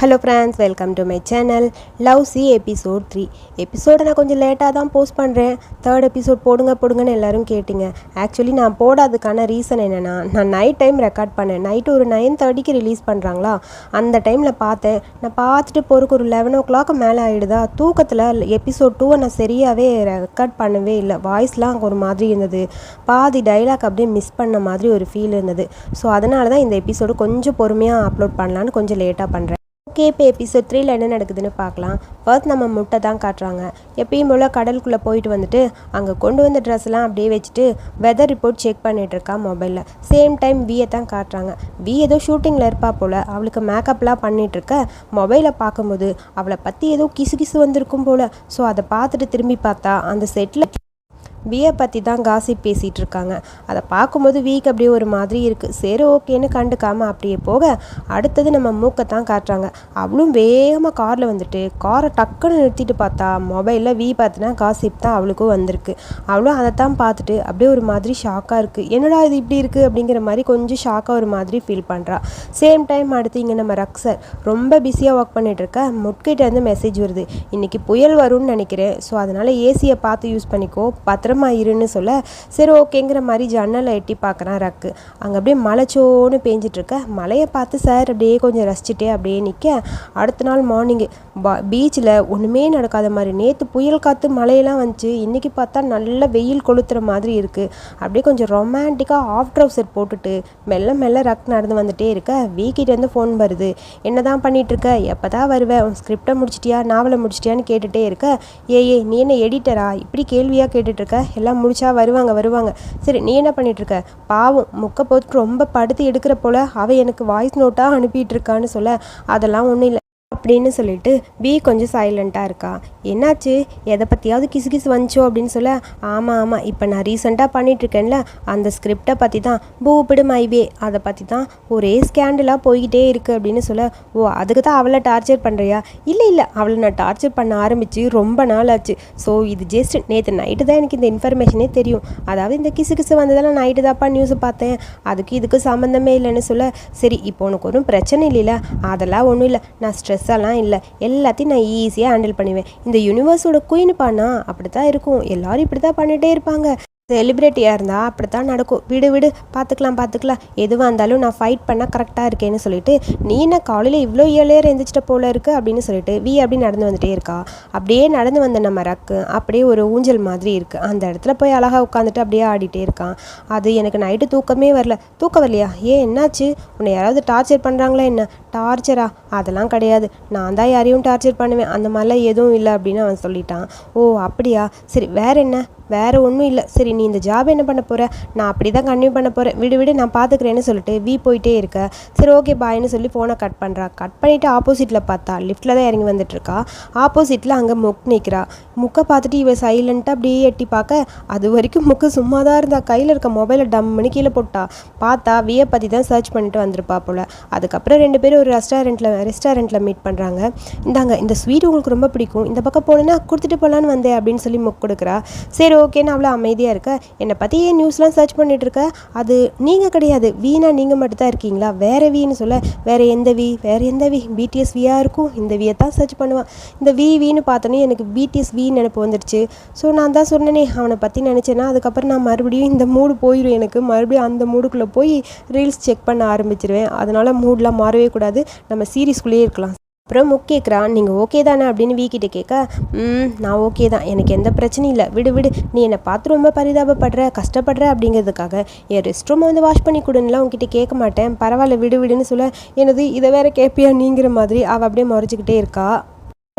Hello friends welcome to my channel love C episode three எபிசோடை நான் கொஞ்சம் லேட்டாக தான் போஸ்ட் பண்ணுறேன் தேர்ட் எபிசோட் போடுங்க போடுங்கன்னு எல்லாரும் கேட்டிங்க. ஆக்சுவலி நான் போடாததுக்கான ரீசன் என்னென்னா நான் நைட் டைம் ரெக்கார்ட் பண்ணேன். நைட்டு ஒரு நைன் தேர்ட்டிக்கு ரிலீஸ் பண்ணுறாங்களா அந்த டைமில் பார்த்தேன். நான் பார்த்துட்டு போகிறக்கு ஒரு லெவன் ஓ கிளாக் மேலே ஆகிடுதா தூக்கத்தில் எபிசோட் டூவை நான் சரியாகவே ரெக்கார்ட் பண்ணவே இல்லை. வாய்ஸ்லாம் ஒரு மாதிரி இருந்தது. பாதி டைலாக் அப்படியே மிஸ் பண்ண மாதிரி ஒரு ஃபீல் இருந்தது. ஸோ அதனால தான் இந்த எபிசோடு கொஞ்சம் பொறுமையாக அப்லோட் பண்ணலான்னு கொஞ்சம் லேட்டாக பண்ணுறேன் ஓகே இப்போ எபிசோட் த்ரீல என்ன நடக்குதுன்னு பார்க்கலாம். ஃபர்ஸ்ட் நம்ம முட்டை தான் காட்டுறாங்க. எப்பயும் போல் கடலுக்குள்ளே போயிட்டு வந்துட்டு அங்கே கொண்டு வந்த ட்ரெஸ்லாம் அப்படியே வச்சுட்டு வெதர் ரிப்போர்ட் செக் பண்ணிட்டு இருக்கா மொபைலில் சேம் டைம் வியை தான் காட்டுறாங்க. வி ஏதோ ஷூட்டிங்கில் இருப்பா போல். அவளுக்கு மேக்கப்லாம் பண்ணிகிட்ருக்க இருக்க மொபைலை பார்க்கும்போது அவளை பற்றி ஏதோ கிசு கிசு வந்திருக்கும் போல். ஸோ அதை பார்த்துட்டு திரும்பி பார்த்தா அந்த செட்டில் வியை பற்றி தான் காசிப் பேசிகிட்டு இருக்காங்க. அதை பார்க்கும்போது வீக் அப்படியே ஒரு மாதிரி இருக்குது சரி ஓகேன்னு கண்டுக்காமல் அப்படியே போக அடுத்தது நம்ம மூக்கை தான் காட்டுறாங்க. அவளும் வேகமாக காரில் வந்துட்டு காரை டக்குன்னு நிறுத்திட்டு பார்த்தா மொபைலில் வி பார்த்தினா காசிப் தான் அவளுக்கும் வந்திருக்கு. அவளும் அதை தான் பார்த்துட்டு அப்படியே ஒரு மாதிரி ஷாக்காக இருக்குது என்னடா இது இப்படி இருக்குது அப்படிங்கிற மாதிரி கொஞ்சம் ஷாக்காக ஒரு மாதிரி ஃபீல் பண்ணுறா சேம் டைம் அடுத்து இங்கே நம்ம ரக்ஸர் ரொம்ப பிஸியாக ஒர்க் பண்ணிட்டு இருக்க முட்கிட்டேருந்து மெசேஜ் வருது. இன்றைக்கி புயல் வரும்னு நினைக்கிறேன். ஸோ அதனால் ஏசியை பார்த்து யூஸ் பண்ணிக்கோ. பத்திரம் இருன்னு சொல்ல சரி ஓகேங்கிற மாதிரி ஜன்னலை எட்டி பார்க்குறான் ரக்கு. அங்கே அப்படியே மலைச்சோன்னு பேஞ்சிட்ருக்க மலையை பார்த்து சார் அப்படியே கொஞ்சம் ரசிச்சுட்டே அப்படியே நிற்க அடுத்த நாள் மார்னிங்கு பா பீச்சில் ஒன்றுமே நடக்காத மாதிரி. நேற்று புயல் காற்று மழையெல்லாம் வந்துச்சு. இன்றைக்கி பார்த்தா நல்ல வெயில் கொளுத்துற மாதிரி இருக்குது அப்படியே கொஞ்சம் ரொமான்டிக்காக ஆஃப் ட்ரவுசர் போட்டுட்டு மெல்ல மெல்ல ரக் நடந்து வந்துட்டே இருக்க. வீக்கிட்டேருந்து ஃபோன் வருது. என்ன தான் பண்ணிகிட்ருக்க எப்போ தான் வருவேன் உன் ஸ்கிரிப்டை முடிச்சிட்டியா? நாவலை முடிச்சிட்டியான்னு கேட்டுகிட்டே இருக்க. ஏ ஏ நீ என்ன எடிட்டரா இப்படி கேள்வியாக கேட்டுட்ருக்க எல்லாம் முடிச்சா வருவாங்க வருவாங்க. சரி நீ என்ன பண்ணிகிட்ருக்க பாவம் முக்கை போட்டு ரொம்ப படுத்து எடுக்கிற போல் அவள் எனக்கு வாய்ஸ் நோட்டாக அனுப்பிட்டு இருக்கான்னு சொல்ல. அதெல்லாம் ஒன்றும் இல்லை. அப்படின்னு சொல்லிட்டு பி கொஞ்சம் சைலண்ட்டாக இருக்கா. என்னாச்சு? எதை பற்றியாவது கிசு கிசு வந்துச்சோ அப்படின்னு சொல்ல ஆமாம் ஆமாம் இப்போ நான் ரீசெண்டாக பண்ணிகிட்ருக்கேன்ல அந்த ஸ்கிரிப்டை பற்றி தான் பூப்பிடு மைவே அதை பற்றி தான் ஒரே ஸ்கேண்டலாக போய்கிட்டே இருக்குது அப்படின்னு சொல்ல ஓ அதுக்கு தான் அவளை டார்ச்சர் பண்ணுறியா இல்லை இல்லை அவளை நான் டார்ச்சர் பண்ண ஆரம்பித்து ரொம்ப நாள் ஆச்சு. ஸோ இது ஜஸ்ட் நேற்று நைட்டு தான் எனக்கு இந்த இன்ஃபர்மேஷனே தெரியும். அதாவது இந்த கிசு கிசு வந்ததெல்லாம் நைட்டு தாப்பா நியூஸை பார்த்தேன். அதுக்கு இதுக்கு சம்மந்தமே இல்லைன்னு சொல்ல சரி இப்போ உனக்கு ஒன்றும் பிரச்சனை இல்லைல்ல அதெல்லாம் ஒன்றும் இல்லை. நான் ஸ்ட்ரெஸ் எல்லாம் இல்லை. எல்லாத்தையும் நான் ஈஸியாக ஹேண்டில் பண்ணுவேன். இந்த யூனிவர்ஸோட குயின் பானா அப்படி தான் இருக்கும். எல்லாரும் இப்படி தான் பண்ணிகிட்டே இருப்பாங்க. செலிப்ரிட்டியாக இருந்தால் அப்படி தான் நடக்கும். விடு விடு பார்த்துக்கலாம் பார்த்துக்கலாம் எதுவாக இருந்தாலும் நான் ஃபைட் பண்ணால் கரெக்டாக இருக்கேன்னு சொல்லிட்டு நீ என்ன காலையில் இவ்வளோ ஏழையர் எழுந்திரிச்சிட்ட போல இருக்கு? அப்படின்னு சொல்லிட்டு வி அப்படி நடந்து வந்துட்டே இருக்கா. அப்படியே நடந்து வந்த நம்ம ரக்கு அப்படியே ஒரு ஊஞ்சல் மாதிரி இருக்குது அந்த இடத்துல போய் அழகாக உட்காந்துட்டு அப்படியே ஆடிட்டே இருக்கான். அது எனக்கு நைட்டு தூக்கமே வரல. தூக்கம் வரலையா? ஏன் என்னாச்சு? உன்னை யாராவது டார்ச்சர் பண்ணுறாங்களா என்ன? டார்ச்சரா அதெல்லாம் கிடையாது. நான் தான் யாரையும் டார்ச்சர் பண்ணுவேன். அந்த மாதிரிலாம் எதுவும் இல்லை அப்படின்னு அவன் சொல்லிட்டான். ஓ அப்படியா? சரி வேற என்ன? வேறு ஒன்றும் இல்லை. சரி நீ இந்த ஜாப் என்ன பண்ண போகிற நான் அப்படி தான் கன்டினியூ பண்ண போகிறேன் விடு விடு நான் பார்த்துக்கிறேன்னு சொல்லிட்டு வி போயிட்டே இருக்க. சரி ஓகே பாய்னு சொல்லி ஃபோனை கட் பண்ணுறா கட் பண்ணிவிட்டு ஆப்போசிட்டில் பார்த்தா லிஃப்ட்டில் தான் இறங்கி வந்துட்டுருக்கா ஆப்போசிட்டில் அங்கே முக் நிற்கிறா முக்கை பார்த்துட்டு இவ சைலண்ட்டாக அப்படியே எட்டி பார்க்க அது வரைக்கும் முக்கு சும்மா தான் இருந்தா. கையில் இருக்க மொபைலை டம்முன்னு கீழே போட்டா. பார்த்தா வியை பற்றி தான் சர்ச் பண்ணிட்டு வந்திருப்பா போல். அதுக்கப்புறம் ரெண்டு பேரும் ஒரு ரெஸ்டாரண்ட்டில் ரெஸ்டாரண்ட்டில் மீட் பண்ணுறாங்க இந்தாங்க இந்த ஸ்வீட் உங்களுக்கு ரொம்ப பிடிக்கும். இந்த பக்கம் போனேன்னா கொடுத்துட்டு போகலான்னு வந்தேன் அப்படின்னு சொல்லி முக் கொடுக்குறா. சரி ஓகேன்னு அவ்வளோ அமைதியாக இருக்க. என்னை பற்றி ஏன் நியூஸ்லாம் சர்ச் பண்ணிட்டு இருக்க? அது நீங்கள் கிடையாது. வீணா நீங்கள் மட்டும்தான் இருக்கீங்களா? வேறு வீன்னு சொல்ல. வேறு எந்த வி? வேறு எந்த வி? பிடிஎஸ் வியாக இருக்கும். இந்த வியை தான் சர்ச் பண்ணுவான். இந்த வி வின்னு பார்த்தோன்னே எனக்கு பிடிஎஸ் வி நினப்பு வந்துடுச்சு ஸோ நான் தான் சொன்னேனே அவனை பற்றி நினச்சேன்னா அதுக்கப்புறம் நான் மறுபடியும் இந்த மூடு போயிடும் எனக்கு. மறுபடியும் அந்த மூடுக்குள்ளே போய் ரீல்ஸ் செக் பண்ண ஆரம்பிச்சிருவேன். அதனால் மூடெலாம் மாறவே கூடாது. நம்ம சீரீஸ்குள்ளேயே இருக்கலாம். அப்புறம் முக் கேட்குறான் நீங்கள் ஓகே தானே அப்படின்னு வீக்கிட்ட கேட்க ம் நான் ஓகே தான். எனக்கு எந்த பிரச்சனையும் இல்லை. விடு விடு. நீ என்னை பார்த்து ரொம்ப பரிதாபப்படுற கஷ்டப்படுற அப்படிங்கிறதுக்காக. என் ரெஸ்ட் ரூமை வந்து வாஷ் பண்ணி கொடுன்னுலாம் உங்ககிட்ட கேட்க மாட்டேன். பரவாயில்ல விடு விடுன்னு சொல்ல எனது இதை வேற கேட்பியா நீங்கிற மாதிரி அவள் அப்படியே முறைச்சிக்கிட்டே இருக்கா.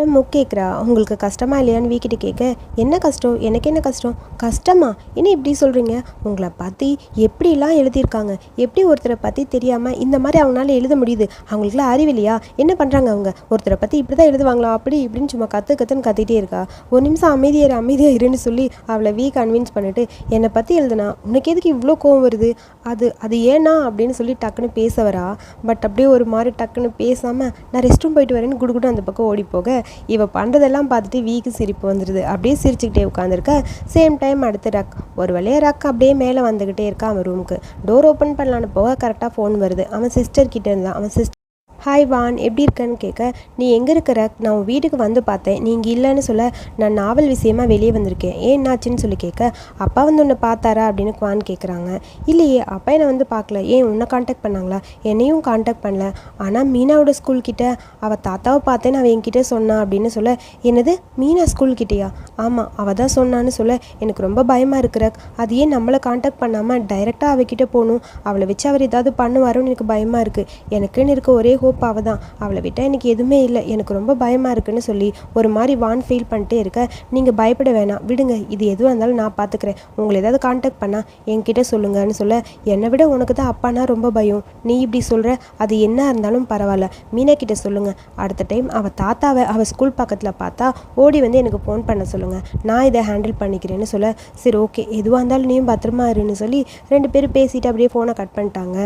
முக் கேட்குறா உங்களுக்கு கஷ்டமா இல்லையான்னு வீக்கிட்ட கேட்க என்ன கஷ்டம்? எனக்கு என்ன கஷ்டம்? கஷ்டமா? என்ன இப்படி சொல்கிறீங்க உங்களை பற்றி எப்படிலாம் எழுதியிருக்காங்க? எப்படி ஒருத்தரை பற்றி தெரியாமல் இந்த மாதிரி அவங்களால எழுத முடியுது? அவங்களுக்குலாம் அறிவில்லையா என்ன பண்ணுறாங்க அவங்க? ஒருத்தரை பற்றி இப்படி தான் எழுதுவாங்களா? அப்படி இப்படின்னு சும்மா கற்று கற்றுன்னு கத்திட்டே இருக்கா. ஒரு நிமிஷம் அமைதியார் அமைதியாக இருன்னு சொல்லி அவளை வீ கன்வின்ஸ் பண்ணிட்டு என்னை பற்றி எழுதுனா? உனக்கு எதுக்கு இவ்வளோ கோவம் வருது? அது அது ஏன்னா? அப்படின்னு சொல்லி டக்குன்னு பேச வரா. பட் அப்படியே ஒரு மாதிரி டக்குன்னு பேசாமல் நான் ரெஸ்ட் ரூம் போயிட்டு வரேன்னு குடுகுடு அந்த பக்கம் ஓடி போக இவ பண்ணுறதெல்லாம் பார்த்துட்டு வீக்கு சிரிப்பு வந்துடுது அப்படியே சிரிச்சுக்கிட்டே உட்காந்துருக்க சேம் டைம் அடுத்து ரக். ஒரு வழியாக ரக் அப்படியே மேலே வந்துக்கிட்டே இருக்கா அவன் ரூமுக்கு டோர் ஓப்பன் பண்ணலான்னு போக கரெக்டாக ஃபோன் வருது. அவன் சிஸ்டர் கிட்ட இருந்தான். அவன் சிஸ்டர் ஹாய் வான் எப்படி இருக்கேன்னு கேட்க நீ எங்கே இருக்கிற? நான் உன் வீட்டுக்கு வந்து பார்த்தேன். நீங்கள் இல்லைன்னு சொல்ல நான் நாவல் விஷயமா வெளியே வந்திருக்கேன். ஏன் என்னாச்சுன்னு சொல்லி கேட்க அப்பா வந்து உன்னை பார்த்தாரா அப்படின்னு குவான் கேட்குறாங்க இல்லையே அப்பா என்னை வந்து பார்க்கல. ஏன் உன்னை காண்டாக்ட் பண்ணாங்களா? என்னையும் காண்டாக்ட் பண்ணல. ஆனால் மீனாவோட ஸ்கூல் கிட்ட அவள் தாத்தாவை பார்த்தேன்னு அவள் என்கிட்ட சொன்னா அப்படின்னு சொல்ல என்னது? மீனா ஸ்கூல் கிட்டேயா? ஆமாம் அவள் தான் சொன்னான்னு சொல்ல எனக்கு ரொம்ப பயமாக இருக்கிற அது ஏன் நம்மளை காண்டாக்ட் பண்ணாமல் டைரெக்டாக அவகிட்ட போகணும்? அவளை வச்சு அவர் ஏதாவது பண்ணுவாரோன்னு எனக்கு பயமாக இருக்குது எனக்குன்னு இருக்க ஒரே ஹோப் அவள் தான். அவளை விட்டால் எனக்கு எதுவுமே இல்லை. எனக்கு ரொம்ப பயமாக இருக்குன்னு சொல்லி ஒரு மாதிரி வான் ஃபீல் பண்ணிட்டே இருக்க. நீங்கள் பயப்பட வேணாம். விடுங்க. இது எதுவாக இருந்தாலும் நான் பார்த்துக்கிறேன் உங்களை ஏதாவது காண்டாக்ட் பண்ணால் என்கிட்ட சொல்லுங்கன்னு சொல்ல என்னை விட உனக்கு தான் அப்பானா ரொம்ப பயம். நீ இப்படி சொல்கிற அது என்ன இருந்தாலும் பரவாயில்ல. மீனா கிட்ட சொல்லுங்கள் அடுத்த டைம் அவள் தாத்தாவை அவள் ஸ்கூல் பக்கத்தில் பார்த்தா ஓடி வந்து எனக்கு ஃபோன் பண்ண சொல்லுங்கள் நான் இதை ஹேண்டில் பண்ணிக்கிறேன்னு சொல்ல சரி ஓகே எதுவாக இருந்தாலும் நீயும் பத்திரமா இருன்னு சொல்லி ரெண்டு பேரும் பேசிட்டு அப்படியே ஃபோனை கட் பண்ணிட்டாங்க.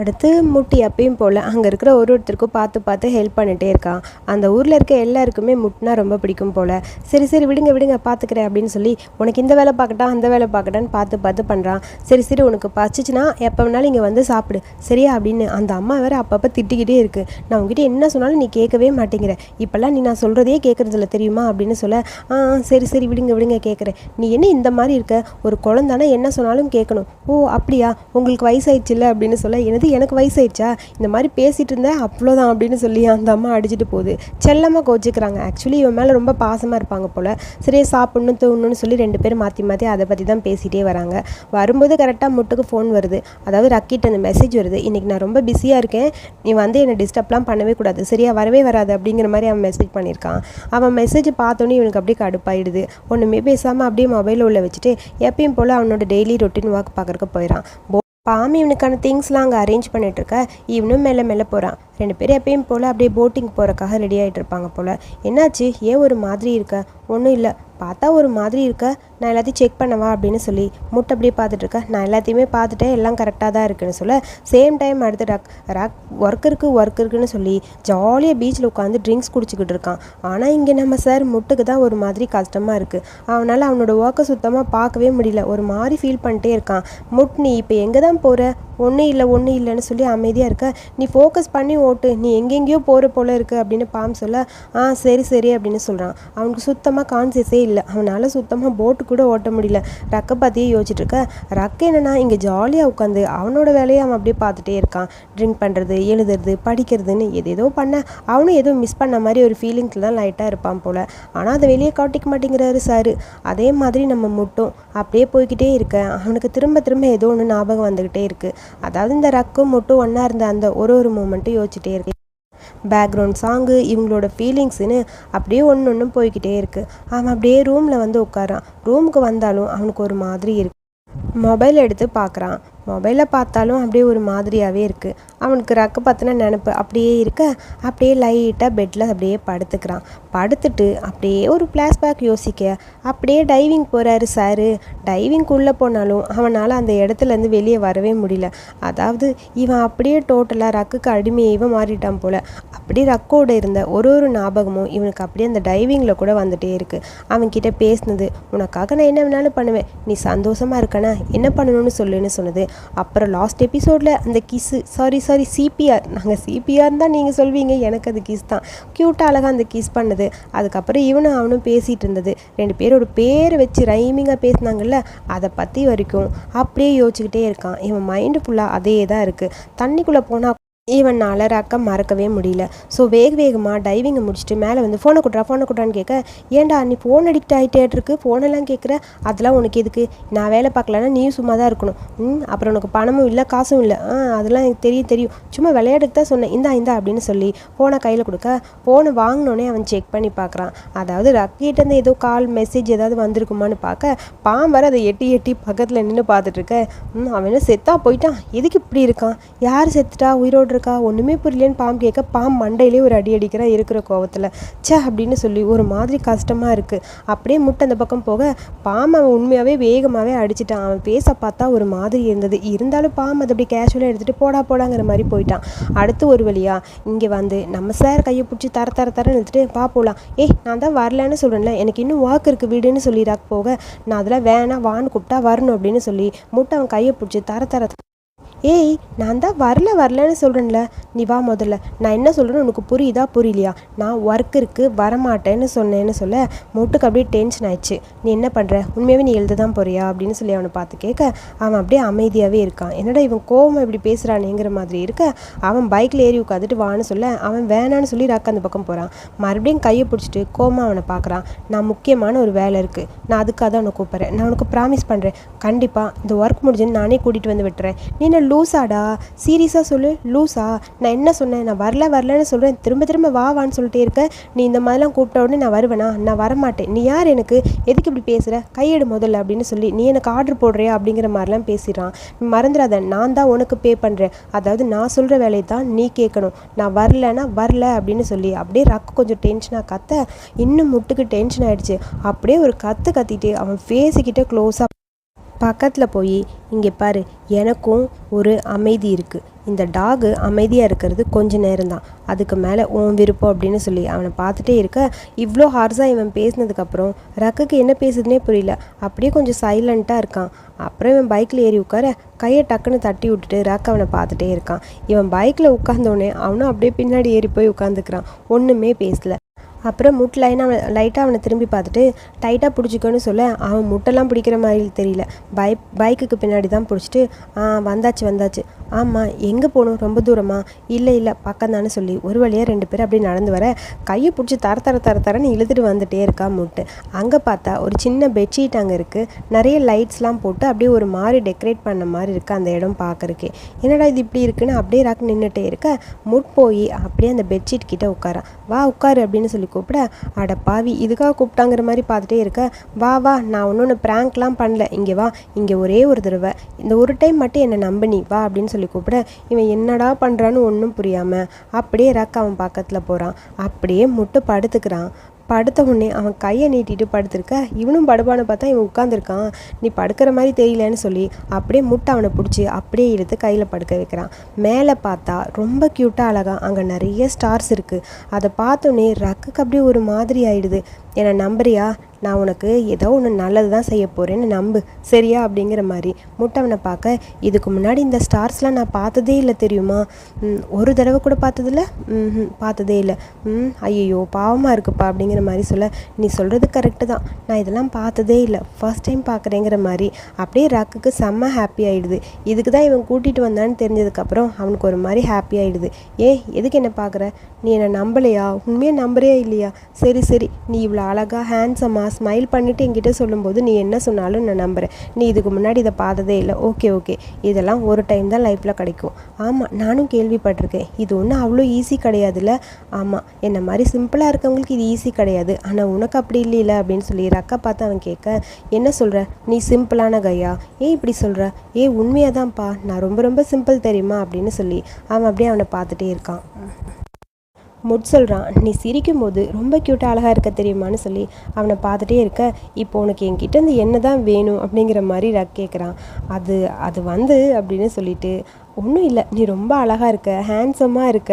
அடுத்து முட்டி எப்பயும் போல் அங்கே இருக்கிற ஒரு ஒருத்தருக்கும் பார்த்து பார்த்து ஹெல்ப் பண்ணிகிட்டே இருக்கான் அந்த ஊரில் இருக்க எல்லாருக்குமே முட்டினா ரொம்ப பிடிக்கும் போல். சரி சரி விடுங்க விடுங்க பார்த்துக்கிறேன் அப்படின்னு சொல்லி உனக்கு இந்த வேலை பார்க்கட்டா அந்த வேலை பார்க்கட்டான்னு பார்த்து பார்த்து பண்ணுறான் சரி சரி உனக்கு பச்சிச்சுன்னா எப்போ வேணாலும் இங்கே வந்து சாப்பிடு. சரியா? அப்படின்னு அந்த அம்மா வேறு அப்பப்போ திட்டிக்கிட்டே இருக்குது நான் உங்ககிட்ட என்ன சொன்னாலும் நீ கேட்கவே மாட்டேங்கிற. இப்போல்லாம் நீ நான் சொல்கிறதே கேட்குறதில்ல தெரியுமா? அப்படின்னு சொல்ல ஆ சரி சரி விடுங்க விடுங்க கேட்குறேன். நீ என்ன இந்த மாதிரி இருக்க? ஒரு குழந்தானா என்ன சொன்னாலும் கேட்கணும். ஓ அப்படியா? உங்களுக்கு வயசாயிடுச்சுல்ல? அப்படின்னு சொல்ல எனது எனக்கு வயசாயிடுச்சா? இந்த மாதிரி பேசிகிட்டு இருந்தேன் அவ்வளோதான் அப்படின்னு சொல்லி அந்த அம்மா அடிச்சுட்டு போகுது. செல்லமாக கோச்சிக்கிறாங்க. ஆக்சுவலி இவன் மேலே ரொம்ப பாசமாக இருப்பாங்க போல். சரியா சாப்பிட்ணும் தூங்கணும்னு சொல்லி ரெண்டு பேரும் மாற்றி மாற்றி அதை பற்றி தான் பேசிகிட்டே வராங்க. வரும்போது கரெக்டாக முட்டுக்கு ஃபோன் வருது. அதாவது ரக்கிட்ட அந்த மெசேஜ் வருது. இன்றைக்கி நான் ரொம்ப பிஸியாக இருக்கேன். நீ வந்து என்னை டிஸ்டர்ப்லாம் பண்ணவே கூடாது. சரியா வரவே வராது. அப்படிங்கிற மாதிரி அவன் மெசேஜ் பண்ணியிருக்கான். அவன் மெசேஜ் பார்த்தோன்னே இவனுக்கு அப்படியே கடுப்பாயிடுது. ஒன்றுமே பேசாமல் அப்படியே மொபைலில் உள்ள வச்சுட்டு எப்பயும் போல் அவனோட டெய்லி ரொட்டீன் ஒர்க் பார்க்குறக்கு போயிடான் பாமி இவனுக்கான திங்ஸ்லாம் அங்கே அரேஞ்ச் பண்ணிட்டுருக்க இவனும் மெல்ல மெல்ல போகிறான் ரெண்டு பேரும் எப்பயும் போல் அப்படியே போட்டிங் போகிறக்காக ரெடி ஆகிட்டு இருப்பாங்க போல். என்னாச்சு? ஏன் ஒரு மாதிரி இருக்க? ஒன்றும் இல்லை. பார்த்தா ஒரு மாதிரி இருக்க. நான் எல்லாத்தையும் செக் பண்ணவா அப்படின்னு சொல்லி முட்டை அப்படியே பார்த்துட்டு இருக்க. நான் எல்லாத்தையுமே பார்த்துட்டேன். எல்லாம் கரெக்டாக தான் இருக்குன்னு சொல்ல சேம் டைம் அடுத்து ரக் ரக் ஒர்க் இருக்குது ஒர்க் இருக்குன்னு சொல்லி ஜாலியாக பீச்சில் உட்காந்து ட்ரிங்க்ஸ் குடிச்சிக்கிட்டு இருக்கான். ஆனால் இங்கே நம்ம சார் முட்டுக்கு தான் ஒரு மாதிரி கஷ்டமாக இருக்குது அவனால் அவனோட ஒர்க்கை சுத்தமாக பார்க்கவே முடியல. ஒரு மாதிரி ஃபீல் பண்ணிட்டே இருக்கான். முட் நீ இப்போ எங்கே தான் போகிற ஒன்றும் இல்லை ஒன்றும் இல்லைன்னு சொல்லி அமைதியாக இருக்க. நீ ஃபோக்கஸ் பண்ணி போட்டு நீ எங்கெங்கேயோ போகிற போல இருக்குது அப்படின்னு பாம் சொல்ல ஆ சரி சரி அப்படின்னு சொல்கிறான் அவனுக்கு சுத்தமாக கான்சியஸே இல்லை. அவனால் சுத்தமாக போட்டு கூட ஓட்ட முடியல. ரக்கை பற்றியே யோசிச்சுட்டு இருக்க. ரக்க என்னன்னா இங்கே ஜாலியாக உட்காந்து அவனோட வேலையை அவன் அப்படியே பார்த்துட்டே இருக்கான். ட்ரிங்க் பண்ணுறது எழுதுறது படிக்கிறதுன்னு எது ஏதோ பண்ண. அவனும் ஏதோ மிஸ் பண்ண மாதிரி ஒரு ஃபீலிங்ஸில் தான் லைட்டாக இருப்பான் போல். ஆனால் அதை வெளியே காட்டிக்க மாட்டேங்கிறாரு சாரு. அதே மாதிரி நம்ம முட்டும் அப்படியே போய்கிட்டே இருக்க. அவனுக்கு திரும்ப திரும்ப ஏதோ ஒன்று ஞாபகம் வந்துக்கிட்டே இருக்குது அதாவது இந்த ரக்கும் முட்டும் ஒன்றா இருந்த அந்த ஒரு ஒரு மூமெண்ட்டும் வச்சுட்டே இருக்கு. பேக்ரவுண்ட் சாங்கு இவங்களோட ஃபீலிங்ஸுன்னு அப்படியே ஒன்று ஒன்றும் போய்கிட்டே இருக்குது அவன் அப்படியே ரூமில் வந்து உட்காரான் ரூமுக்கு வந்தாலும் அவனுக்கு ஒரு மாதிரி இருக்கு. மொபைல் எடுத்து பார்க்குறான். மொபைலில் பார்த்தாலும் அப்படியே ஒரு மாதிரியாகவே இருக்குது அவனுக்கு ரக்க பற்றின நினப்பு அப்படியே இருக்க அப்படியே லைட்டாக பெட்டில் அப்படியே படுத்துக்கிறான். படுத்துட்டு அப்படியே ஒரு ஃப்ளாஷ்பேக் யோசிக்க அப்படியே டைவிங் போகிறாரு சாரு. டைவிங்குள்ளே போனாலும் அவனால் அந்த இடத்துலேருந்து வெளியே வரவே முடியல. அதாவது இவன் அப்படியே டோட்டலாக ரக்குக்கு அடிமையாகவே மாறிட்டான் போல். அப்படி ரக்கோடு இருந்த ஒரு ஒரு ஞாபகமும் இவனுக்கு அப்படியே அந்த டைவிங்கில் கூட வந்துகிட்டே இருக்குது அவன்கிட்ட பேசினது உனக்காக நான் என்ன வேணாலும் பண்ணுவேன். நீ சந்தோஷமாக இருக்கனா? என்ன பண்ணணும்னு சொல்லுன்னு சொன்னது. அப்புறம் லாஸ்ட் எபிசோடில் அந்த கிஸ்ஸு சாரி சாரி சிபிஆர் நாங்கள் சிபிஆர் தான் நீங்கள் சொல்வீங்க. எனக்கு அது கிஸ் தான். க்யூட்டாக அழகாக அந்த கிஸ் பண்ணது. அதுக்கப்புறம் இவனும் அவனும் பேசிகிட்டு இருந்தது. ரெண்டு பேரோட பேரை வச்சு ரைமிங்காக பேசினாங்கல்ல அதை பற்றி வரைக்கும் அப்படியே யோசிச்சுக்கிட்டே இருக்கான். இவன் மைண்டு ஃபுல்லாக அதே தான் இருக்குது தண்ணிக்குள்ளே போனால் இவனால் ரக்க மறக்கவே முடியல. ஸோ வேக வேகமாக டைவிங்கை முடிச்சுட்டு மேலே வந்து ஃபோனை கொடுறா ஃபோனை கொடுறான்னு கேட்க ஏன்டா நீ ஃபோன் அடிக்ட் ஆகிட்டே இருக்கு ஃபோனெல்லாம் கேட்குற அதெல்லாம் உனக்கு எதுக்கு? நான் வேலை பார்க்கலன்னா நீ சும்மா தான் இருக்கணும். ம் அப்புறம் உனக்கு பணமும் இல்லை காசும் இல்லை. ஆ அதெல்லாம் எனக்கு தெரியும் தெரியும். சும்மா விளையாடுக்கு தான் சொன்னேன். இந்தா இந்தா அப்படின்னு சொல்லி ஃபோனை கையில் கொடுக்க ஃபோனை வாங்கினோடனே அவன் செக் பண்ணி பார்க்குறான். அதாவது ரக்கிட்டேருந்து ஏதோ கால் மெசேஜ் ஏதாவது வந்திருக்குமான்னு பார்க்க பாம்பர் அதை எட்டி எட்டி பக்கத்தில் நின்று பார்த்துட்ருக்க ம் அவன் என்ன செத்தா போயிட்டான்? எதுக்கு இப்படி இருக்கான்? யார் செத்துட்டா? உயிரோடு இருக்கா? ஒன்றுமே புரியலன்னு பாம்பு கேட்க பாம்பு மண்டையிலே ஒரு அடி அடிக்கிறா இருக்கிற கோவத்தில். சே அப்படின்னு சொல்லி ஒரு மாதிரி கஷ்டமாக இருக்குது அப்படியே முட்டை அந்த பக்கம் போக பாம்பு அவன் உண்மையாகவே வேகமாகவே அடிச்சிட்டான் அவன் பேச பார்த்தா ஒரு மாதிரி இருந்தது. இருந்தாலும் பாம்பு அதை அப்படி கேஷுவலாக எடுத்துகிட்டு போடா போடாங்கிற மாதிரி போயிட்டான். அடுத்து ஒரு வழியா இங்கே வந்து நம்ம சார் கையை பிடிச்சி தர தர தரன்னு எடுத்துட்டு பா போகலாம் ஏய் நான் தான் வரலன்னு சொல்கிறேன்ல எனக்கு இன்னும் வாக்கு இருக்குது வீடுன்னு சொல்லிடாக்கு போக. நான் அதெல்லாம் வேணாம் வான்னு கூப்பிட்டா வரணும் அப்படின்னு சொல்லி முட்டை அவன் கையை பிடிச்சி தர தர ஏய் நான் தான் வரல வரலன்னு சொல்கிறேன்ல நீ வா முதல்ல. நான் என்ன சொல்கிறேன்னு உனக்கு புரியுதா புரியலையா? நான் ஒர்க் இருக்குது வரமாட்டேன்னு சொன்னேன்னு சொல்ல மொட்டுக்கு அப்படியே டென்ஷன் ஆயிடுச்சு. நீ என்ன பண்ணுற உண்மையாகவே நீ எழுத தான் போறியா? அப்படின்னு சொல்லி அவனை பார்த்து கேட்க அவன் அப்படியே அமைதியாகவே இருக்கான். என்னடா இவன் கோவம் இப்படி பேசுகிறானேங்கிற மாதிரி இருக்க அவன் பைக்கில் ஏறி உட்காந்துட்டு வான்னு சொல்ல அவன் வேணான்னு சொல்லி ரக்க அந்த பக்கம் போகிறான் மறுபடியும் கையை பிடிச்சிட்டு கோமா அவனை பார்க்குறான். நான் முக்கியமான ஒரு வேலை இருக்குது நான் அதுக்காக தான் உனக்கு கூப்பிட்றேன். நான் உனக்கு ப்ராமிஸ் பண்ணுறேன் கண்டிப்பாக இந்த ஒர்க் முடிஞ்சுன்னு நானே கூட்டிகிட்டு வந்து விட்டுறேன். நீ என்ன லூஸாடா சீரியஸாக சொல்லு. லூஸா நான் என்ன சொன்னேன்? நான் வரல வரலன்னு சொல்கிறேன் திரும்ப திரும்ப வா வான்னு சொல்லிட்டே இருக்க. நீ இந்த மாதிரிலாம் கூப்பிட்ட உடனே நான் வருவேனா? நான் வரமாட்டேன். நீ யார் எனக்கு? எதுக்கு இப்படி பேசுகிற கையெடு முதல்ல அப்படின்னு சொல்லி நீ எனக்கு ஆர்டர் போடுறியா? அப்படிங்கிற மாதிரிலாம் பேசிடுறான். மறந்துடாத. நான் தான் உனக்கு பே பண்ணுறேன் அதாவது நான் சொல்கிற வேலையை தான் நீ கேட்கணும். நான் வரலன்னா வரல அப்படின்னு சொல்லி அப்படியே ரக்கு கொஞ்சம் டென்ஷனாக கத்த. இன்னும் முட்டுக்கு டென்ஷன் ஆகிடுச்சு அப்படியே ஒரு கத்து கத்திட்டு அவன் ஃபேஸுக்கிட்ட க்ளோஸாக பக்கத்தில் போய் இங்கே பாரு எனக்கும் ஒரு அமைதி இருக்குது இந்த டாகு அமைதியாக இருக்கிறது கொஞ்ச நேரம்தான். அதுக்கு மேலே உன் விருப்பம் அப்படின்னு சொல்லி அவனை பார்த்துட்டே இருக்க இவ்வளோ ஹார்ஸாக இவன் பேசினதுக்கப்புறம் ரக்குக்கு என்ன பேசுதுன்னே புரியல. அப்படியே கொஞ்சம் சைலண்ட்டாக இருக்கான். அப்புறம் இவன் பைக்கில் ஏறி உட்கார கையை டக்குன்னு தட்டி விட்டுட்டு ரக் அவனை பார்த்துட்டே இருக்கான். இவன் பைக்கில் உட்காந்தோடனே அவனும் அப்படியே பின்னாடி ஏறி போய் உட்காந்துக்கிறான் ஒன்றுமே பேசல. அப்புறம் முட் லைனாக அவனை லைட்டாக அவனை திரும்பி பார்த்துட்டு டைட்டாக பிடிச்சிக்கோன்னு சொல்ல அவன் முட்டெல்லாம் பிடிக்கிற மாதிரி தெரியல. பை பைக்குக்கு பின்னாடி தான் பிடிச்சிட்டு ஆ வந்தாச்சு வந்தாச்சு. ஆமாம் எங்கே போகணும்? ரொம்ப தூரமா? இல்லை இல்லை பக்கம் தானே சொல்லி. ஒரு வழியாக ரெண்டு பேரும் அப்படியே நடந்து வர கையை பிடிச்சி தர தர தர தரன்னு இழுத்துட்டு வந்துட்டே இருக்கா முட்டு. அங்கே பார்த்தா ஒரு சின்ன பெட்ஷீட் அங்கே இருக்குது நிறைய லைட்ஸ்லாம் போட்டு அப்படியே ஒரு மாதிரி டெக்கரேட் பண்ண மாதிரி இருக்குது அந்த இடம் பார்க்குறக்கே என்னடா இது இப்படி இருக்குன்னு அப்படியே ராக்கு நின்றுட்டே இருக்க. முட் போய் அப்படியே அந்த பெட்ஷீட் கிட்டே உட்காரா. வா உட்காரு அப்படின்னு சொல்லி கூப்பிட அட பாவி இதுக்காக கூப்பிட்டாங்கிற மாதிரி பார்த்துட்டே இருக்க. வா வா நான் ஒன்று ப்ராங்க்லாம் பண்ணல. இங்கே வா இங்கே ஒரே ஒரு தடவை. இந்த ஒரு டைம் மட்டும் என்னை நம்ப நீ வா அப்படின்னு சொல்லி கூப்பிட இவன் என்னடா பண்ணுறான்னு ஒன்றும் புரியாமல் அப்படியே ரக் அவன் பக்கத்தில் போகிறான் அப்படியே முட்டு படுத்துக்கிறான். படுத்த உடனே அவன் கையை நீட்டிட்டு படுத்திருக்க. இவனும் படுப்பான்னு பார்த்தா இவன் உட்காந்துருக்கான் நீ படுக்கிற மாதிரி தெரியலன்னு சொல்லி அப்படியே முட்டை அவனை பிடிச்சி அப்படியே இழுத்து கையில் படுக்க வைக்கிறான். மேலே பார்த்தா ரொம்ப க்யூட்டாக அழகாக அங்கே நிறைய ஸ்டார்ஸ் இருக்குது அதை பார்த்தோன்னே ரக்குக்கு அப்படியே ஒரு மாதிரி ஆயிடுது. என்னை நம்புறியா? நான் உனக்கு ஏதோ ஒன்று நல்லது தான் செய்ய போகிறேன்னு நம்பு. சரியா? அப்படிங்கிற மாதிரி முட்டவனை பார்க்க இதுக்கு முன்னாடி இந்த ஸ்டார்ஸ்லாம் நான் பார்த்ததே இல்லை தெரியுமா? ஒரு தடவை கூட பார்த்ததில்ல? ம் பார்த்ததே இல்லை. ம் ஐயோ பாவமாக இருக்குப்பா அப்படிங்கிற மாதிரி சொல்ல நீ சொல்கிறது கரெக்டு தான். நான் இதெல்லாம் பார்த்ததே இல்லை. ஃபர்ஸ்ட் டைம் பார்க்குறேங்கிற மாதிரி. அப்படியே ரக்குக்கு செம்ம ஹாப்பி ஆகிடுது இதுக்கு தான் இவன் கூட்டிகிட்டு வந்தான்னு தெரிஞ்சதுக்கப்புறம் அவனுக்கு ஒரு மாதிரி ஹாப்பி ஆகிடுது ஏ எதுக்கு என்ன பார்க்குற? நீ என்னை நம்பலையா? உண்மையாக நம்புறியா இல்லையா? சரி சரி நீ இவ்வளோ அழகாக ஹேண்ட்ஸமாக ஸ்மைல் பண்ணிவிட்டு என்கிட்ட சொல்லும்போது நீ என்ன சொன்னாலும் நான் நம்புகிறேன் நீ இதுக்கு முன்னாடி இதை பார்த்ததே இல்லை. Okay okay. இதெல்லாம் ஒரு டைம் தான் லைஃப்பில் கிடைக்கும். ஆமாம் நானும் கேள்விப்பட்டிருக்கேன். இது ஒன்றும் அவ்வளோ ஈஸி கிடையாதுல்ல? ஆமாம் என்ன மாதிரி சிம்பிளாக இருக்கவங்களுக்கு இது ஈஸி கிடையாது. ஆனால் உனக்கு அப்படி இல்லை அப்படின்னு சொல்லி ரக்கா பார்த்து அவன் கேட்க என்ன சொல்கிற நீ சிம்பிளான கையா ஏன் இப்படி சொல்கிற ஏ உண்மையாக தான்ப்பா நான் ரொம்ப ரொம்ப சிம்பிள் தெரியுமா? அப்படின்னு சொல்லி அவன் அப்படியே அவனை பார்த்துட்டே இருக்கான். முட் சொல்கிறான் நீ சிரிக்கும் போது ரொம்ப க்யூட்டாக அழகாக இருக்க தெரியுமான்னு சொல்லி அவனை பார்த்துட்டே இருக்க. இப்போ உனக்கு என்கிட்ட இருந்து என்ன தான் வேணும்? அப்படிங்கிற மாதிரி ரக் கேட்குறான் அது அது வந்து அப்படின்னு சொல்லிட்டு ஒன்றும் இல்லை. நீ ரொம்ப அழகாக இருக்க. ஹேண்ட்ஸமாக இருக்க.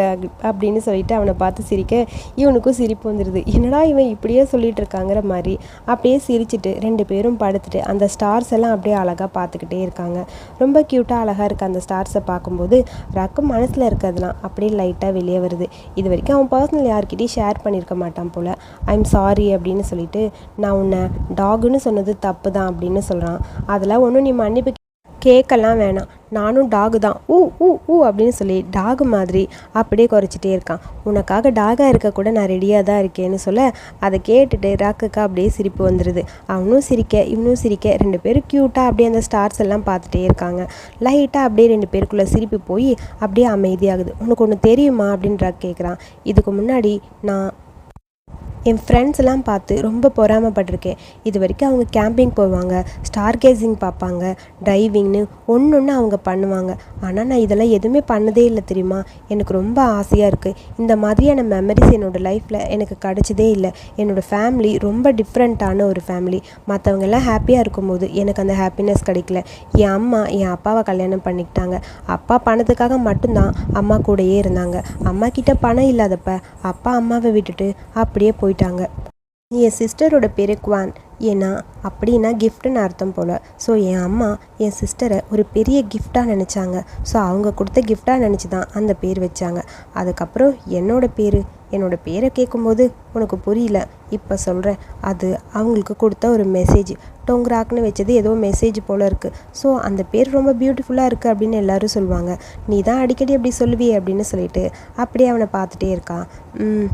அப்படின்னு சொல்லிட்டு அவனை பார்த்து சிரிக்க இவனுக்கும் சிரிப்பு வந்துடுது என்னடா இவன் இப்படியே சொல்லிட்டு இருக்காங்கிற மாதிரி அப்படியே சிரிச்சிட்டு ரெண்டு பேரும் படுத்துட்டு அந்த ஸ்டார்ஸ் எல்லாம் அப்படியே அழகாக பார்த்துக்கிட்டே இருக்காங்க. ரொம்ப க்யூட்டாக அழகாக இருக்க அந்த ஸ்டார்ஸை பார்க்கும்போது ரக்கு மனசில் இருக்கிறதுலாம் அப்படியே லைட்டாக வெளியே வருது. இது வரைக்கும் அவன் பர்சனல் யார்கிட்டையும் ஷேர் பண்ணியிருக்க மாட்டான் போல். ஐம் சாரி அப்படின்னு சொல்லிட்டு நான் உன்னை டாகுன்னு சொன்னது தப்பு தான் அப்படின்னு சொல்கிறான் அதெல்லாம் ஒன்றும் நீ மன்னிப்பு கேட்கலாம் வேணாம். நானும் டாகு தான். ஊ ஊ ஊ அப்படின்னு சொல்லி டாகு மாதிரி அப்படியே குறைச்சிட்டே இருக்கான். உனக்காக டாகாக இருக்க கூட நான் ரெடியாக தான் இருக்கேன்னு சொல்ல அதை கேட்டுட்டு ராக்குக்கு அப்படியே சிரிப்பு வந்துடுது அவனும் சிரிக்க இவனும் சிரிக்க ரெண்டு பேரும் க்யூட்டாக அப்படியே அந்த ஸ்டார்ஸ் எல்லாம் பார்த்துட்டே இருக்காங்க. லைட்டாக அப்படியே ரெண்டு பேருக்குள்ளே சிரிப்பு போய் அப்படியே அமைதியாகுது. உனக்கு ஒன்று தெரியுமா? அப்படின்னு கேட்குறான் இதுக்கு முன்னாடி நான் என் ஃப்ரெண்ட்ஸ் எல்லாம் பார்த்து ரொம்ப பொறாமப்பட்டிருக்கேன். இது வரைக்கும் அவங்க கேம்பிங் போவாங்க ஸ்டார் கேசிங் பார்ப்பாங்க டிரைவிங்னு ஒன்று ஒன்று அவங்க பண்ணுவாங்க. ஆனால் நான் இதெல்லாம் எதுவுமே பண்ணதே இல்லை தெரியுமா? எனக்கு ரொம்ப ஆசையாக இருக்குது இந்த மாதிரியான மெமரிஸ் என்னோடய லைஃப்பில் எனக்கு கிடைச்சதே இல்லை. என்னோடய ஃபேமிலி ரொம்ப டிஃப்ரெண்ட்டான ஒரு ஃபேமிலி மற்றவங்க எல்லாம் ஹாப்பியாக இருக்கும்போது எனக்கு அந்த ஹாப்பினஸ் கிடைக்கல. என் அம்மா என் அப்பாவை கல்யாணம் பண்ணிக்கிட்டாங்க. அப்பா பணத்துக்காக மட்டும்தான் அம்மா கூடயே இருந்தாங்க. அம்மா கிட்ட பணம் இல்லாதப்ப அப்பா அம்மாவை விட்டுட்டு அப்படியே போயிட்டாங்க. என் சிஸ்டரோட பேர் குவான். ஏன்னா அப்படின்னா கிஃப்ட்டுன்னு அர்த்தம் போல். ஸோ என் அம்மா என் சிஸ்டரை ஒரு பெரிய கிஃப்டாக நினச்சாங்க. ஸோ அவங்க கொடுத்த கிஃப்டாக நினச்சி தான் அந்த பேர் வச்சாங்க. அதுக்கப்புறம் என்னோடய பேர் என்னோடய பேரை கேட்கும்போது உனக்கு புரியல. இப்போ சொல்கிறேன் அது அவங்களுக்கு கொடுத்த ஒரு மெசேஜ் டோங்ராக்னு வச்சது ஏதோ மெசேஜ் போல் இருக்குது ஸோ அந்த பேர் ரொம்ப பியூட்டிஃபுல்லாக இருக்குது அப்படின்னு எல்லாரும் சொல்லுவாங்க. நீ தான் அடிக்கடி அப்படி சொல்லுவியே அப்படின்னு சொல்லிட்டு அப்படியே அவனை பார்த்துட்டே இருக்கான். ம்.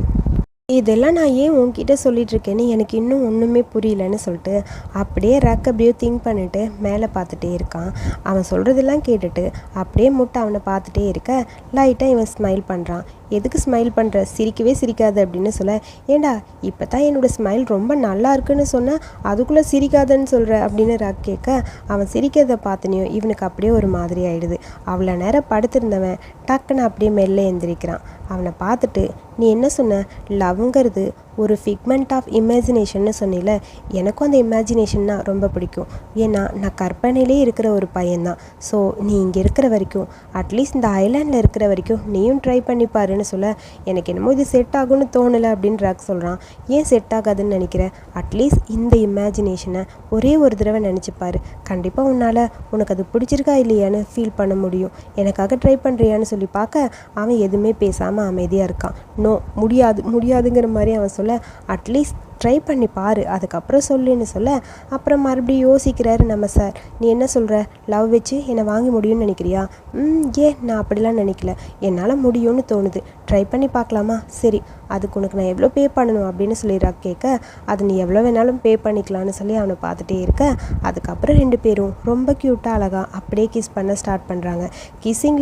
இதெல்லாம் நான் ஏன் உன்கிட்ட சொல்லிட்டு இருக்கேன்னு எனக்கு இன்னும் ஒன்றுமே புரியலன்னு சொல்லிட்டு அப்படியே ரக் அப்படியே திங்க் பண்ணிட்டு மேலே பார்த்துட்டே இருக்கான். அவன் சொல்கிறதெல்லாம் கேட்டுட்டு அப்படியே முட்டை அவனை பார்த்துட்டே இருக்க. லைட்டாக இவன் ஸ்மைல் பண்ணுறான் எதுக்கு ஸ்மைல் பண்ணுற சிரிக்கவே சிரிக்காது அப்படின்னு சொல்ல. ஏண்டா இப்போ தான் என்னோடய ஸ்மைல் ரொம்ப நல்லா இருக்குன்னு சொன்னால் அதுக்குள்ளே சிரிக்காதன்னு சொல்கிற அப்படின்னு ரக் கேட்க. அவன் சிரிக்கிறத பார்த்தனையும். இவனுக்கு அப்படியே ஒரு மாதிரி ஆகிடுது அவ்வளோ நேரம் படுத்திருந்தவன் டக்குன்னு அப்படியே மெல்ல எந்திரிக்கிறான். அவனை பார்த்துட்டு நீ என்ன சொன்ன? லவ்ங்கிறது ஒரு ஃபிக்மெண்ட் ஆஃப் இமேஜினேஷன்னு சொன்னில எனக்கும் அந்த இமேஜினேஷன்னா ரொம்ப பிடிக்கும். ஏன்னா நான் கற்பனையிலே இருக்கிற ஒரு பையன்தான். ஸோ நீ இங்கே இருக்கிற வரைக்கும் அட்லீஸ்ட் இந்த ஐலாண்டில் இருக்கிற வரைக்கும் நீயும் ட்ரை பண்ணி பாருன்னு சொல்ல எனக்கு என்னமோ இது செட் ஆகும்னு தோணலை அப்படின்னு ராக் சொல்கிறான் ஏன் செட் ஆகாதுன்னு நினைக்கிறேன் அட்லீஸ்ட் இந்த இமேஜினேஷனை ஒரே ஒரு தடவை நினச்சிப்பாரு. கண்டிப்பாக உன்னால் உனக்கு அது பிடிச்சிருக்கா இல்லையான்னு ஃபீல் பண்ண முடியும். எனக்காக ட்ரை பண்ணுறியான்னு சொல்லி பார்க்க அவன் எதுவுமே பேசாமல் அமைதியாக இருக்கான். நோ முடியாது முடியாதுங்கிற மாதிரி அவன் சொல்ல அட்லீஸ்ட் ட்ரை பண்ணி பாரு. அதுக்கப்புறம் சொல்லுன்னு சொல்ல அப்புறம் மறுபடியும் யோசிக்கிறாரு நம்ம சார் நீ என்ன சொல்கிற லவ் வச்சு என்னை வாங்கி முடியும்னு நினைக்கிறியா? ம் ஏன் நான் அப்படிலாம் நினைக்கல. என்னால் முடியும்னு தோணுது. ட்ரை பண்ணி பார்க்கலாமா? சரி. அதுக்கு உனக்கு நான் எவ்வளோ பே பண்ணணும் அப்படின்னு சொல்லிடுறா கேட்க அது நீ எவ்வளோ வேணாலும் பே பண்ணிக்கலான்னு சொல்லி அவனை பார்த்துட்டே இருக்க. அதுக்கப்புறம் ரெண்டு பேரும் ரொம்ப க்யூட்டாக அழகாக அப்படியே கிஸ் பண்ண ஸ்டார்ட் பண்ணுறாங்க கிஸ்ஸிங்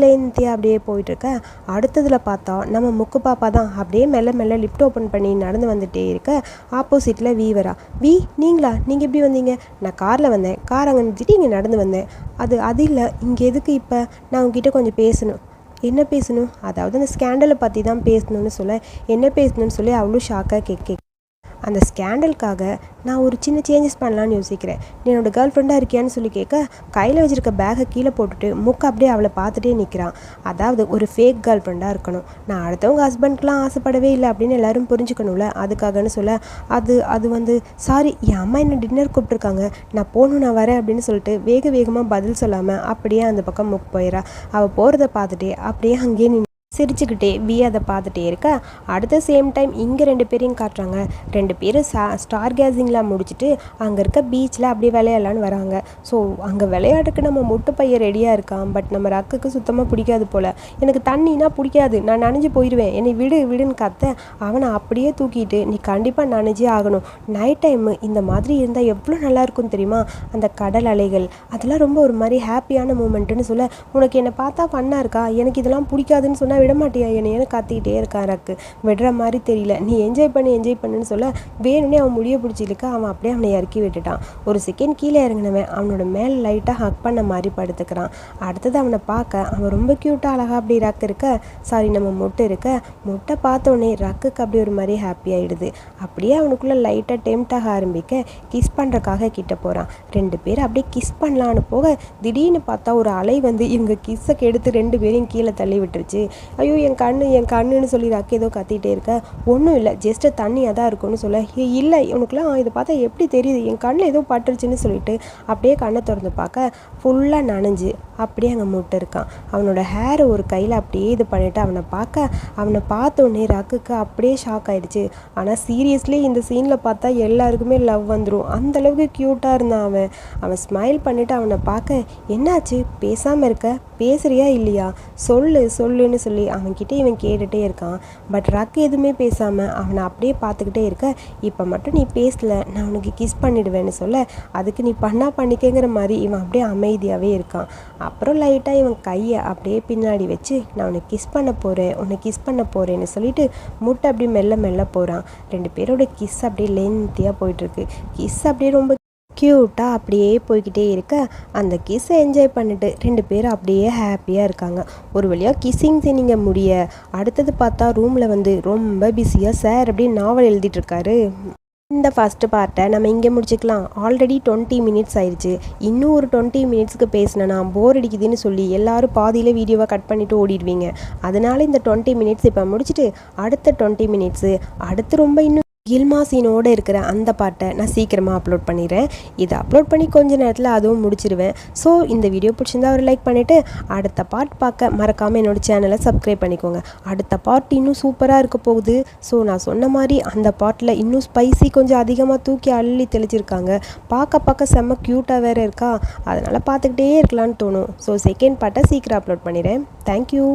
அப்படியே போயிட்டுருக்க அடுத்ததில் பார்த்தா நம்ம முக்கு பாப்பா தான் அப்படியே மெல்ல மெல்ல லிஃப்ட் ஓப்பன் பண்ணி நடந்து வந்துட்டே இருக்க. ஆப்போசிட்டில் வீவரா வி நீங்களா? நீங்கள் எப்படி வந்தீங்க? நான் காரில் வந்தேன். கார் அங்கே நிறுத்திட்டு இங்கே நடந்து வந்தேன். அது அது இல்லை. இங்கே எதுக்கு இப்போ? நான் உங்ககிட்ட கொஞ்சம் பேசணும். என்ன பேசணும்? அதாவது அந்த ஸ்கேண்டலை பற்றி தான் பேசணும்னு சொல்ல. என்ன பேசணும்னு சொல்லி அவ்வளோ ஷாக்காக கேட்க அந்த ஸ்கேண்டலுக்காக நான் ஒரு சின்ன சேஞ்சஸ் பண்ணலான்னு யோசிக்கிறேன். நீ என்னோடய கேர்ள் ஃப்ரெண்டாக இருக்கியான்னு சொல்லி கேட்க கையில் வச்சுருக்க பேக்கை கீழே போட்டுட்டு முக்க அப்படியே அவளை பார்த்துட்டே நிற்கிறான் அதாவது ஒரு ஃபேக் கேர்ள் ஃப்ரெண்டாக இருக்கணும். நான் அடுத்தவங்க ஹஸ்பண்ட்க்கெலாம் ஆசைப்படவே இல்லை அப்படின்னு எல்லாரும் புரிஞ்சுக்கணும்ல? அதுக்காகன்னு சொல்ல அது அது வந்து சாரி என் அம்மா என்ன டின்னர் கூப்பிட்ருக்காங்க நான் போகணும் நான் வரேன் அப்படின்னு சொல்லிட்டு வேக வேகமாக பதில் சொல்லாமல் அப்படியே அந்த பக்கம் முக் போயிடறா. அவள் போகிறத பார்த்துட்டே அப்படியே அங்கேயே நின்று சிரிச்சுக்கிட்டே வி அதை பார்த்துட்டே இருக்க. அடுத்த சேம் டைம் இங்கே ரெண்டு பேரையும் காட்டுறாங்க. ரெண்டு பேரும் சா ஸ்டார் கேசிங்லாம் முடிச்சுட்டு அங்கே இருக்க பீச்சில் அப்படியே விளையாடலான்னு வராங்க. ஸோ அங்கே விளையாடுறதுக்கு நம்ம முட்டை பையன் ரெடியாக இருக்கான். பட் நம்ம ரக்குக்கு சுத்தமாக பிடிக்காது போல். எனக்கு தண்ணினா பிடிக்காது. நான் நனைஞ்சு போயிடுவேன் என்னை விடு விடுன்னு கத்த அவனை அப்படியே தூக்கிட்டு நீ கண்டிப்பாக நனைஞ்சே ஆகணும். நைட் டைமு இந்த மாதிரி இருந்தால் எவ்வளோ நல்லாயிருக்கும் தெரியுமா? அந்த கடல் அலைகள். அதெல்லாம் ரொம்ப ஒரு மாதிரி ஹாப்பியான மூமெண்ட்டுன்னு சொல்ல உனக்கு என்னை பார்த்தா ஃபன்னாக இருக்கா? எனக்கு இதெல்லாம் பிடிக்காதுன்னு சொன்னால் விட மாட்டியா என்னையன்னு காத்திக்கிட்டே இருக்கான் ரக்கு. விடுற மாதிரி தெரியல. நீ என்ஜாய் பண்ணி என்ஜாய் பண்ணுன்னு சொல்ல வேணும்னே அவன் முடிய பிடிச்சிருக்க. அவன் அப்படியே அவனை இறக்கி விட்டுட்டான். ஒரு செகண்ட் கீழே இறங்கினவன் அவனோட மேலே லைட்டாக ஹக் பண்ண மாதிரி படுத்துக்கிறான். அடுத்தது அவனை பார்க்க அவன் ரொம்ப க்யூட்டாக அழகாக அப்படி ரக்கு இருக்க. சாரி நம்ம முட்டை இருக்க. முட்டை பார்த்தோன்னே ரக்குக்கு அப்படி ஒரு மாதிரி ஹாப்பி ஆகிடுது அப்படியே அவனுக்குள்ளே லைட்டாக டெம்ட் ஆக ஆரம்பிக்க கிஸ் பண்ணுறக்காக கிட்ட போகிறான் ரெண்டு பேர் அப்படியே கிஸ் பண்ணலான்னு போக திடீர்னு பார்த்தா ஒரு அலை வந்து இவங்க கிஸ்ஸை கெடுத்து ரெண்டு பேரையும் கீழே தள்ளி விட்டுருச்சு. ஐயோ என் கண்ணு என் கண்ணுன்னு சொல்லி ரக்கு ஏதோ கத்திகிட்டே இருக்க? ஒன்றும் இல்லை. ஜஸ்ட்டு தண்ணியாக தான் இருக்கும்னு சொல்ல. இல்லை உனக்குலாம் இதை பார்த்தா எப்படி தெரியுது? என் கண்ணில் ஏதோ பட்டுருச்சுன்னு சொல்லிட்டு அப்படியே கண்ணை திறந்து பார்க்க ஃபுல்லாக நனைஞ்சு அப்படியே அங்கே முட்டை இருக்கான். அவனோட ஹேரை ஒரு கையில் அப்படியே இது பண்ணிவிட்டு அவனை பார்க்க அவனை பார்த்தோன்னே ரக்குக்கு அப்படியே ஷாக் ஆகிடுச்சு ஆனால் சீரியஸ்லி இந்த சீனில் பார்த்தா எல்லாருக்குமே லவ் வந்துடும் அந்தளவுக்கு க்யூட்டாக இருந்தான் அவன். அவன் ஸ்மைல் பண்ணிவிட்டு அவனை பார்க்க என்னாச்சு? பேசாமல் இருக்க? பேசுறியா இல்லையா? சொல்லு சொல்லுன்னு சொல்லி அவன்கிட்ட இவன் கேட்டுகிட்டே இருக்கான். பட் ரக் எதுவுமே பேசாமல் அவனை அப்படியே பார்த்துக்கிட்டே இருக்க இப்போ மட்டும் நீ பேசல நான் உனக்கு கிஸ் பண்ணிடுவேன்னு சொல்ல அதுக்கு நீ பண்ணா பண்ணிக்கங்கிற மாதிரி இவன் அப்படியே அமைதியாகவே இருக்கான். அப்புறம் லைட்டாக இவன் கையை அப்படியே பின்னாடி வச்சு நான் உனக்கு கிஸ் பண்ண போகிறேன் உன்னை கிஸ் பண்ண போகிறேன்னு சொல்லிட்டு முட்டை அப்படியே மெல்ல மெல்ல போகிறான் ரெண்டு பேரோட கிஸ் அப்படியே லென்த்தியாக போயிட்டுருக்கு கிஸ் அப்படியே ரொம்ப க்யூட்டாக அப்படியே போய்கிட்டே இருக்க. அந்த கிஸ்ஸை என்ஜாய் பண்ணிட்டு ரெண்டு பேரும் அப்படியே ஹாப்பியாக இருக்காங்க. ஒரு வழியாக கிஸ்ஸிங் சீனிங்க முடிய. அடுத்தது பார்த்தா ரூமில் வந்து ரொம்ப பிஸியாக சார் அப்படின்னு நாவல் எழுதிட்டுருக்காரு இந்த ஃபஸ்ட்டு பார்ட்டை நம்ம இங்கே முடிச்சுக்கலாம். ஆல்ரெடி டுவெண்ட்டி மினிட்ஸ் ஆயிடுச்சு. இன்னும் ஒரு டுவெண்ட்டி மினிட்ஸ்க்கு பேசினேன்னா போர் அடிக்குதுன்னு சொல்லி எல்லாரும் பாதியில் வீடியோவை கட் பண்ணிவிட்டு ஓடிடுவீங்க. அதனால் இந்த டுவெண்ட்டி மினிட்ஸ் இப்போ முடிச்சுட்டு அடுத்த டுவெண்ட்டி மினிட்ஸு அடுத்து ரொம்ப இன்னும் கில்மாசினோடு இருக்கிற அந்த பாட்டை நான் சீக்கிரமாக அப்லோட் பண்ணிடுறேன். இதை அப்லோட் பண்ணி கொஞ்ச நேரத்தில் அதுவும் முடிச்சிடுவேன் ஸோ இந்த வீடியோ பிடிச்சிருந்தா ஒரு லைக் பண்ணிவிட்டு அடுத்த பாட் பார்க்க மறக்காமல் என்னோடய சேனலை சப்ஸ்கிரைப் பண்ணிக்கோங்க. அடுத்த பாட் இன்னும் சூப்பராக இருக்க போகுது. ஸோ நான் சொன்ன மாதிரி அந்த பாட்டில் இன்னும் ஸ்பைசி கொஞ்சம் அதிகமாக தூக்கி அள்ளி தெளிச்சிருக்காங்க. பார்க்க பார்க்க செம்ம க்யூட்டாக வேறு இருக்கா? அதனால் பார்த்துக்கிட்டே இருக்கலான்னு தோணும். ஸோ செகண்ட் பாட்டை சீக்கிரம் அப்லோட் பண்ணிடுறேன். தேங்க்யூ